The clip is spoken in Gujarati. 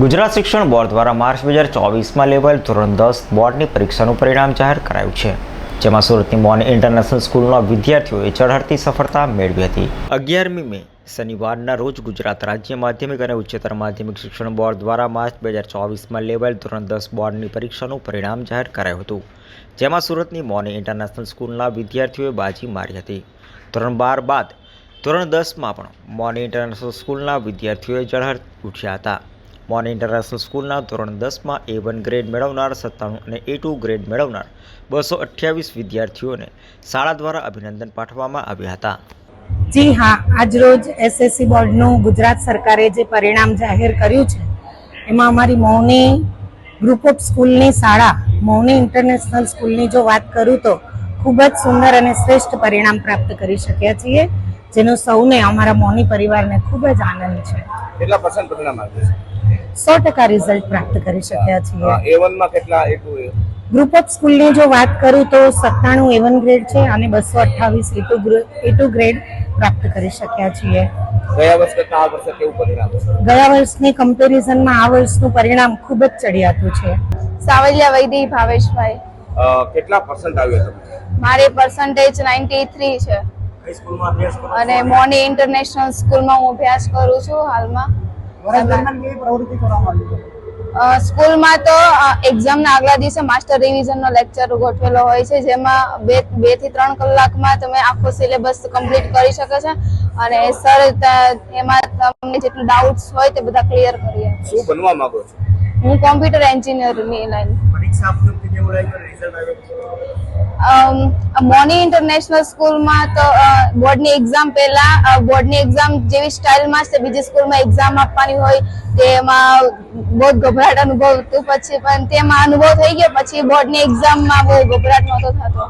ગુજરાત શિક્ષણ બોર્ડ દ્વારા માર્ચ બે હજાર ચોવીસમાં લેવાયેલ ધોરણ દસ બોર્ડની પરીક્ષાનું પરિણામ જાહેર કરાયું છે, જેમાં સુરતની મોન ઇન્ટરનેશનલ સ્કૂલના વિદ્યાર્થીઓએ ચઢાડતી સફળતા મેળવી હતી. અગિયારમી મે, શનિવારના રોજ ગુજરાત રાજ્ય માધ્યમિક અને ઉચ્ચતર માધ્યમિક શિક્ષણ બોર્ડ દ્વારા માર્ચ બે હજાર ચોવીસમાં લેવાયેલ ધોરણ દસ બોર્ડની પરીક્ષાનું પરિણામ જાહેર કરાયું હતું, જેમાં સુરતની મોને ઇન્ટરનેશનલ સ્કૂલના વિદ્યાર્થીઓએ બાજી મારી હતી. ધોરણ બાર બાદ ધોરણ દસમાં પણ મોને ઇન્ટરનેશનલ સ્કૂલના વિદ્યાર્થીઓએ ઝળહળ ઉઠ્યા હતા. મોની ઇન્ટરનેશનલ સ્કૂલના ધોરણ દસમાં એ વન ગ્રેડ મેળવનાર સત્તાણું અને એ ટુ ગ્રેડ મેળવનાર બસો અઠ્યાવીસ વિદ્યાર્થીઓને શાળા દ્વારા અભિનંદન પાઠવવામાં આવ્યા હતા. જી હા આજરોજ એસએસસી બોર્ડનું ગુજરાત સરકારે જે પરિણામ જાહેર કર્યું છે એમાં અમારી મૌની ગ્રુપ ઓફ સ્કૂલની શાળા મૌની ઇન્ટરનેશનલ સ્કૂલની જો વાત કરું તો ખૂબ જ સુંદર અને શ્રેષ્ઠ પરિણામ પ્રાપ્ત કરી શક્યા છીએ જેનો સૌને અમારા મૌની પરિવારને ખૂબ જ આનંદ છે. કેટલા પર્સન્ટ પરિણામ આવ્યું સો ટકા રિઝલ્ટ પ્રાપ્ત કરી શક્યા છીએ. એ વનમાં કેટલા ગ્રુપ ઓફ સ્કૂલની જો વાત કરું તો સત્તાણું એવન ગ્રેડ છે અને બસો અઠ્ઠાવીસ એ ટુ ગ્રેડ પ્રાપ્ત કરી શક્યા છીએ. ગયા વર્ષ કરતા આ વર્ષે કેવું પરિણામ છે? ગયા વર્ષની કમ્પેરિઝનમાં આ વર્ષનું પરિણામ ખૂબ જ ચડિયાતું છે. સાવલિયા વૈદી ભાવેશભાઈ. કેટલા પર્સન્ટ આવ્યો મારી પર્સન્ટેજ નાઇન્ટી થ્રી છે અને મોની ઇન્ટરનેશનલ સ્કૂલમાં હું અભ્યાસ કરું છું હાલમાં. સ્કૂલમાં તો એક્ઝામના આગલા દિવસે માસ્ટર રિવિઝનનો લેક્ચર ગોઠવેલો હોય છે જેમાં બે બેથી ત્રણ કલાકમાં તમે આખો સિલેબસ કમ્પ્લીટ કરી શકો છો. અને સર એમાં તમને જેટલું ડાઉટ્સ હોય તે બધા ક્લિયર કરી શું બનવા માંગો છો? હું કોમ્પ્યુટર એન્જિનિયરની લાઈન પરીક્ષા મોની ઇન્ટરનેશનલ સ્કૂલમાં તો બોર્ડની એક્ઝામ પહેલા બોર્ડની એક્ઝામ જેવી સ્ટાઇલમાં છે, બીજી સ્કૂલમાં એક્ઝામ આપવાની હોય તેમાં બહુ ગભરાટ અનુભવ હતું પછી, પણ તેમાં અનુભવ થઈ ગયો, પછી બોર્ડની એક્ઝામમાં બહુ ગભરાટ નહોતો થતો.